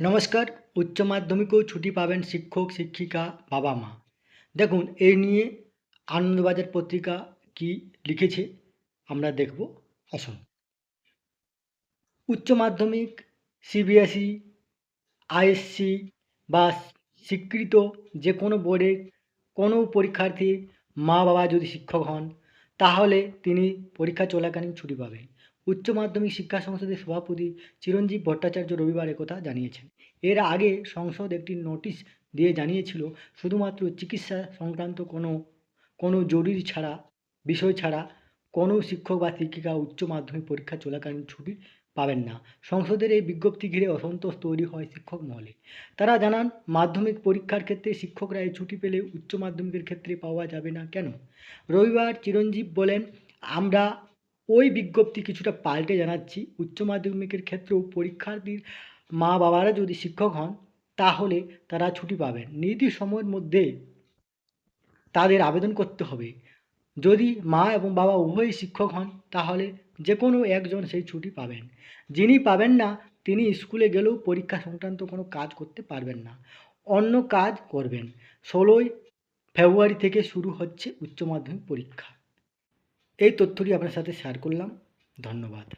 নমস্কার, উচ্চ মাধ্যমিকেও ছুটি পাবেন শিক্ষক, শিক্ষিকা, বাবা মা। দেখুন এই নিয়ে আনন্দবাজার পত্রিকা কি লিখেছে আমরা দেখব আসুন। উচ্চ মাধ্যমিক সিবিএসই আইএসসি বা স্বীকৃত যে কোনো বোর্ডের কোনো পরীক্ষার্থী মা বাবা যদি শিক্ষক হন, তাহলে তিনি পরীক্ষা চলাকালীন ছুটি পাবেন। উচ্চ মাধ্যমিক শিক্ষা সংসদের সভাপতি চিরঞ্জীব ভট্টাচার্য রবিবার একথা জানিয়েছেন। এর আগে সংসদ একটি নোটিশ দিয়ে জানিয়েছিল, শুধুমাত্র চিকিৎসা সংক্রান্ত কোনো কোনো জরুরি ছাড়া, বিষয় ছাড়া কোনো শিক্ষক বা শিক্ষিকা উচ্চ মাধ্যমিক পরীক্ষা চলাকালীন ছুটি পাবেন না। সংসদের এই বিজ্ঞপ্তি ঘিরে অসন্তোষ তৈরি হয় শিক্ষক মহলে। তারা জানান, মাধ্যমিক পরীক্ষার ক্ষেত্রে শিক্ষকরা এই ছুটি পেলে উচ্চ মাধ্যমিকের ক্ষেত্রে পাওয়া যাবে না কেন? রবিবার চিরঞ্জীব বলেন, আমরা ওই বিজ্ঞপ্তি কিছুটা পাল্টে জানাচ্ছি। উচ্চ মাধ্যমিকের ক্ষেত্রেও পরীক্ষার্থীর মা বাবারা যদি শিক্ষক হন, তাহলে তারা ছুটি পাবেন। নির্দিষ্ট সময়ের মধ্যে তাদের আবেদন করতে হবে। যদি মা এবং বাবা উভয়ই শিক্ষক হন, তাহলে যে কোনো একজন সেই ছুটি পাবেন। যিনি পাবেন না, তিনি স্কুলে গেলেও পরীক্ষা সংক্রান্ত কোনো কাজ করতে পারবেন না। অন্য কাজ করবেন। ষোলোই ফেব্রুয়ারি থেকে শুরু হচ্ছে উচ্চ মাধ্যমিক পরীক্ষা। এই তথ্যটি আপনার সাথে শেয়ার করলাম। ধন্যবাদ।